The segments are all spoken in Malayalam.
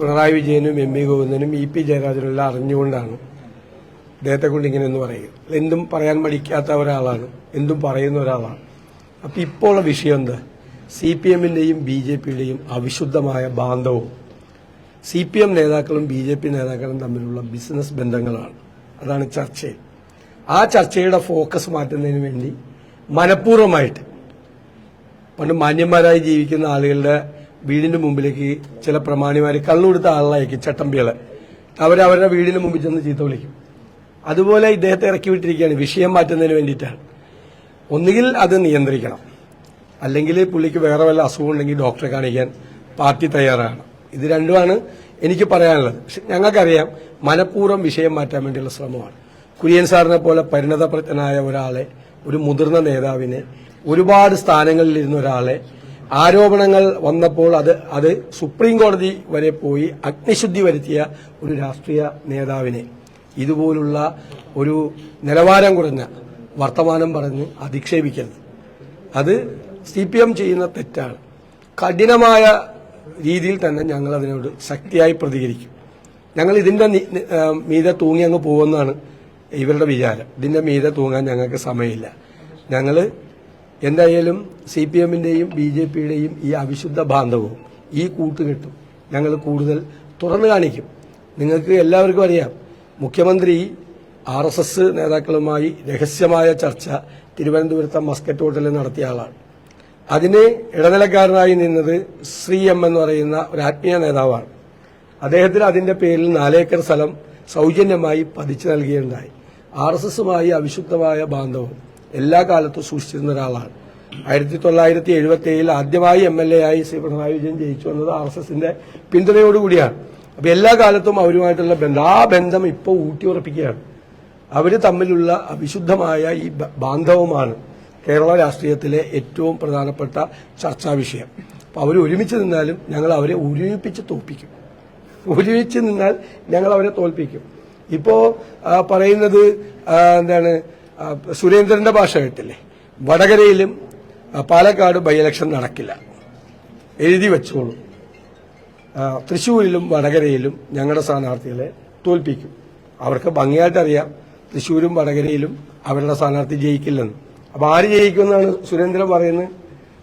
പിണറായി വിജയനും എം വി ഗോവിന്ദനും ഇ പി ജയരാജനെല്ലാം അറിഞ്ഞുകൊണ്ടാണ് അദ്ദേഹത്തെ കൊണ്ട് ഇങ്ങനെ എന്ന് പറയുക. എന്തും പറയാൻ മടിക്കാത്ത ഒരാളാണ്. എന്തും പറയുന്ന ഒരാളാണ്. അപ്പൊ ഇപ്പോൾ ഉള്ള വിഷയം എന്താ? സി പി എമ്മിന്റെയും ബി ജെ പിയുടെയും അവിശുദ്ധമായ ബാന്ധവും സി പി എം നേതാക്കളും ബി ജെ പി നേതാക്കളും തമ്മിലുള്ള ബിസിനസ് ബന്ധങ്ങളാണ്. അതാണ് ചർച്ച. ആ ചർച്ചയുടെ ഫോക്കസ് മാറ്റുന്നതിന് വേണ്ടി മനഃപൂർവമായിട്ട് പണ്ട് മാന്യന്മാരായി ജീവിക്കുന്ന ആളുകളുടെ വീടിന്റെ മുമ്പിലേക്ക് ചില പ്രമാണിമാര് കള്ളുകൊടുത്ത ആളായിരിക്കും ചട്ടമ്പികളെ. അവരവരുടെ വീടിന്റെ മുമ്പിൽ ചെന്ന് ചീത്ത വിളിക്കും. അതുപോലെ ഇദ്ദേഹത്തെ ഇറക്കി വിട്ടിരിക്കുകയാണ്. വിഷയം മാറ്റുന്നതിന് വേണ്ടിയിട്ടാണ്. ഒന്നുകിൽ അത് നിയന്ത്രിക്കണം. അല്ലെങ്കിൽ പുള്ളിക്ക് വേറെ വല്ല അസുഖം ഉണ്ടെങ്കിൽ ഡോക്ടറെ കാണിക്കാൻ പാർട്ടി തയ്യാറാണ്. ഇത് രണ്ടുമാണ് എനിക്ക് പറയാനുള്ളത്. പക്ഷെ ഞങ്ങൾക്കറിയാം മനഃപൂർവം വിഷയം മാറ്റാൻ വേണ്ടിയുള്ള ശ്രമമാണ്. കുര്യൻ സാറിനെ പോലെ പരിണതപ്രജ്ഞനായ ഒരാളെ ഒരു മുതിർന്ന നേതാവിനെ ഒരുപാട് സ്ഥാനങ്ങളിലിരുന്ന ഒരാളെ ആരോപണങ്ങൾ വന്നപ്പോൾ അത് അത് സുപ്രീം കോടതി വരെ പോയി അഗ്നിശുദ്ധി വരുത്തിയ ഒരു രാഷ്ട്രീയ നേതാവിനെ. ഇതുപോലുള്ള ഒരു നിലവാരം കുറഞ്ഞ വർത്തമാനം പറഞ്ഞ് അധിക്ഷേപിക്കരുത്. അത് സി പി എം ചെയ്യുന്ന തെറ്റാണ്. കഠിനമായ രീതിയിൽ തന്നെ ഞങ്ങൾ അതിനോട് ശക്തിയായി പ്രതികരിക്കും. ഞങ്ങൾ നി- മീതെ തൂങ്ങി അങ്ങ് പോകുമെന്നാണ് ഇവരുടെ വിചാരം. ഇതിന്റെ മീതെ തൂങ്ങാൻ ഞങ്ങൾക്ക് സമയമില്ല. ഞങ്ങൾ എന്തായാലും സി പി എമ്മിന്റെയും ബി ജെ പിയുടെയും ഈ അവിശുദ്ധ ബാന്ധവവും ഈ കൂട്ടുകെട്ടും ഞങ്ങൾ കൂടുതൽ തുറന്നു കാണിക്കും. നിങ്ങൾക്ക് എല്ലാവർക്കും അറിയാം മുഖ്യമന്ത്രി ആർ എസ് എസ് നേതാക്കളുമായി രഹസ്യമായ ചർച്ച തിരുവനന്തപുരത്തെ മസ്കറ്റ് ഹോട്ടലിൽ നടത്തിയ ആളാണ്. അതിന് ഇടനിലക്കാരനായി നിന്നത് ശ്രീ എം എന്ന് പറയുന്ന ഒരു ആത്മീയ നേതാവാണ്. അദ്ദേഹത്തിന് അതിന്റെ പേരിൽ നാലേക്കർ സ്ഥലം സൗജന്യമായി പതിച്ചു നൽകുകയുണ്ടായി ആർ എസ് എസുമായി അവിശുദ്ധമായ ബാന്ധവം. എല്ലാ കാലത്തും സൂക്ഷിച്ചിരുന്ന ഒരാളാണ്. ആയിരത്തി തൊള്ളായിരത്തി എഴുപത്തി ഏഴിൽ ആദ്യമായി എം എൽ എ ആയി ശ്രീ പിണറായി വിജയൻ ജയിച്ചു വന്നത് ആർ എസ് എസിന്റെ പിന്തുണയോടുകൂടിയാണ്. അപ്പൊ എല്ലാ കാലത്തും അവരുമായിട്ടുള്ള ബന്ധം. ആ ബന്ധം ഇപ്പോൾ ഊട്ടിയുറപ്പിക്കുകയാണ്. അവർ തമ്മിലുള്ള അവിശുദ്ധമായ ഈ ബാന്ധവമാണ് കേരള രാഷ്ട്രീയത്തിലെ ഏറ്റവും പ്രധാനപ്പെട്ട ചർച്ചാ വിഷയം. അപ്പൊ അവർ ഒരുമിച്ച് നിന്നാലും ഞങ്ങൾ അവരെ ഒരുമിപ്പിച്ച് തോൽപ്പിക്കും. ഒരുമിച്ച് നിന്നാൽ ഞങ്ങൾ അവരെ തോൽപ്പിക്കും. ഇപ്പോ പറയുന്നത് എന്താണ് സുരേന്ദ്രന്റെ ഭാഷ കേട്ടില്ലേ? വടകരയിലും പാലക്കാട് ബൈ ഇലക്ഷൻ നടക്കില്ല. എഴുതി വെച്ചോളൂ. തൃശൂരിലും വടകരയിലും ഞങ്ങളുടെ സ്ഥാനാർത്ഥികളെ തോൽപ്പിക്കും. അവർക്ക് ഭംഗിയായിട്ട് അറിയാം തൃശ്ശൂരും വടകരയിലും അവരുടെ സ്ഥാനാർത്ഥി ജയിക്കില്ലെന്ന്. അപ്പൊ ആര് ജയിക്കുമെന്നാണ് സുരേന്ദ്രൻ പറയുന്നത്?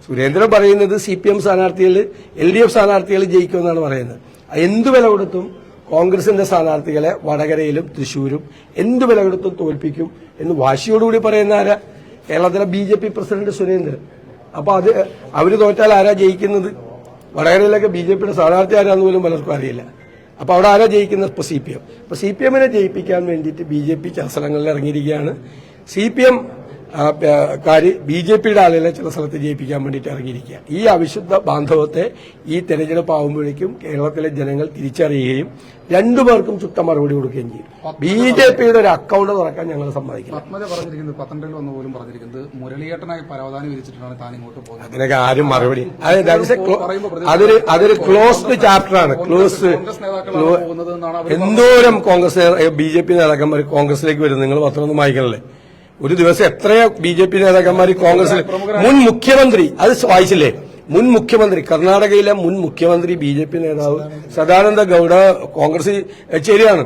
സുരേന്ദ്രൻ പറയുന്നത് സി പി എം സ്ഥാനാർത്ഥികൾ എൽ ഡി എഫ് സ്ഥാനാർത്ഥികൾ ജയിക്കുമെന്നാണ് പറയുന്നത്. എന്ത് വില കൊടുത്തും കോൺഗ്രസിന്റെ സ്ഥാനാർത്ഥികളെ വടകരയിലും തൃശൂരും എന്ത് വില കൊടുത്തും തോൽപ്പിക്കും എന്ന് വാശിയോടുകൂടി പറയുന്ന ആരാ? കേരളത്തിലെ B J P president Surendran. അപ്പൊ അത് അവർ തോറ്റാൽ ആരാ ജയിക്കുന്നത്? വടകരയിലൊക്കെ ബി ജെ പിയുടെ സ്ഥാനാർത്ഥി ആരാന്ന് പോലും പലർക്കും അറിയില്ല. അപ്പൊ അവിടെ ആരാ ജയിക്കുന്നത്? ഇപ്പൊ സി പി എം. ഇപ്പൊ സി പി എമ്മിനെ ജയിപ്പിക്കാൻ വേണ്ടിയിട്ട് ബി ജെ പി ചർച്ചകളിൽ ഇറങ്ങിയിരിക്കുകയാണ്. സി പി എം കാര് ബി ജെ പിയുടെ ആളുകളെ ചില സ്ഥലത്ത് ജയിപ്പിക്കാൻ വേണ്ടിയിട്ട് ഇറങ്ങിയിരിക്കുക ഈ അവിശുദ്ധ ബാന്ധവത്തെ ഈ തെരഞ്ഞെടുപ്പ് ആകുമ്പോഴേക്കും കേരളത്തിലെ ജനങ്ങൾ തിരിച്ചറിയുകയും രണ്ടു പേർക്കും ചുട്ട മറുപടി കൊടുക്കുകയും ചെയ്യും. ബി ജെ പിയുടെ ഒരു അക്കൗണ്ട് തുറക്കാൻ ഞങ്ങൾ സമ്മതിക്കും പത്മജ പറഞ്ഞിരിക്കുന്നത് പത്തനംതിട്ടയിൽ വന്ന് പോലും പറഞ്ഞിരിക്കുന്നത് മുരളിയേട്ടനായി പരവധാനം വിരിച്ചിട്ടാണ് താൻ ഇങ്ങോട്ട് പോകുന്നത്. അതിനൊക്കെ ആരും മറുപടി അതൊരു അതൊരു ക്ലോസ്ഡ് ചാപ്റ്ററാണ് ക്ലോസ് എന്തോരം കോൺഗ്രസ് ബി ജെ പി നേതാക്കന്മാർ കോൺഗ്രസിലേക്ക് വരും നിങ്ങൾ പത്രമൊന്നും വായിക്കണല്ലേ ഒരു ദിവസം എത്രയോ ബി ജെ പി നേതാക്കന്മാർ കോൺഗ്രസിൽ മുൻ മുഖ്യമന്ത്രി അത് വായിച്ചില്ലേ? മുൻ മുഖ്യമന്ത്രി കർണാടകയിലെ മുൻ മുഖ്യമന്ത്രി ബി ജെ പി നേതാവ് സദാനന്ദ ഗൌഡ കോൺഗ്രസ് ശരിയാണ്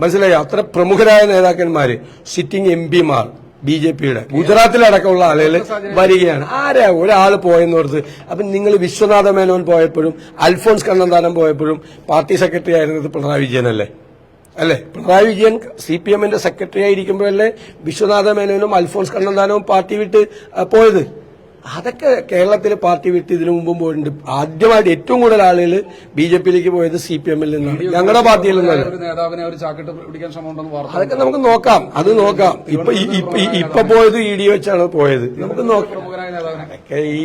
മനസ്സിലായി? അത്ര പ്രമുഖരായ നേതാക്കന്മാര് സിറ്റിംഗ് എം പിമാർ ബി ജെ പിയുടെ. ഗുജറാത്തിലടക്കമുള്ള ആളുകൾ വരികയാണ്. ആരാ? ഒരാൾ പോയെന്ന് പറഞ്ഞത് അപ്പൊ നിങ്ങൾ വിശ്വനാഥ മേനോൻ പോയപ്പോഴും അൽഫോൺസ് കണ്ണന്താനം പോയപ്പോഴും പാർട്ടി സെക്രട്ടറി ആയിരുന്നത് പിണറായി വിജയനല്ലേ? അല്ലേ? പിണറായി വിജയൻ സി പി എമ്മിന്റെ സെക്രട്ടറി ആയിരിക്കുമ്പോഴല്ലേ വിശ്വനാഥ മേനോനും അൽഫോൺസ് കണ്ണന്താനവും പാർട്ടി വിട്ട് പോയത്? അതൊക്കെ കേരളത്തിലെ പാർട്ടി വിട്ട് ഇതിനു മുമ്പും പോയിട്ടുണ്ട്. ആദ്യമായിട്ട് ഏറ്റവും കൂടുതൽ ആളുകൾ ബി ജെ പിയിലേക്ക് പോയത് സി പി എമ്മിൽ നിന്നാണ്. ഞങ്ങളുടെ പാർട്ടിയിൽ നിന്നാണ്. അതൊക്കെ നമുക്ക് നോക്കാം. അത് നോക്കാം. ഇപ്പൊ ഇപ്പൊ പോയത് ഇ ഡി വെച്ചാണ് പോയത്. നമുക്ക് നോക്കാം. ഈ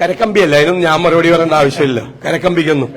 കരക്കമ്പിയല്ല? അതിനൊന്നും ഞാൻ മറുപടി പറയേണ്ട ആവശ്യമില്ല. കരക്കമ്പിക്കൊന്നും.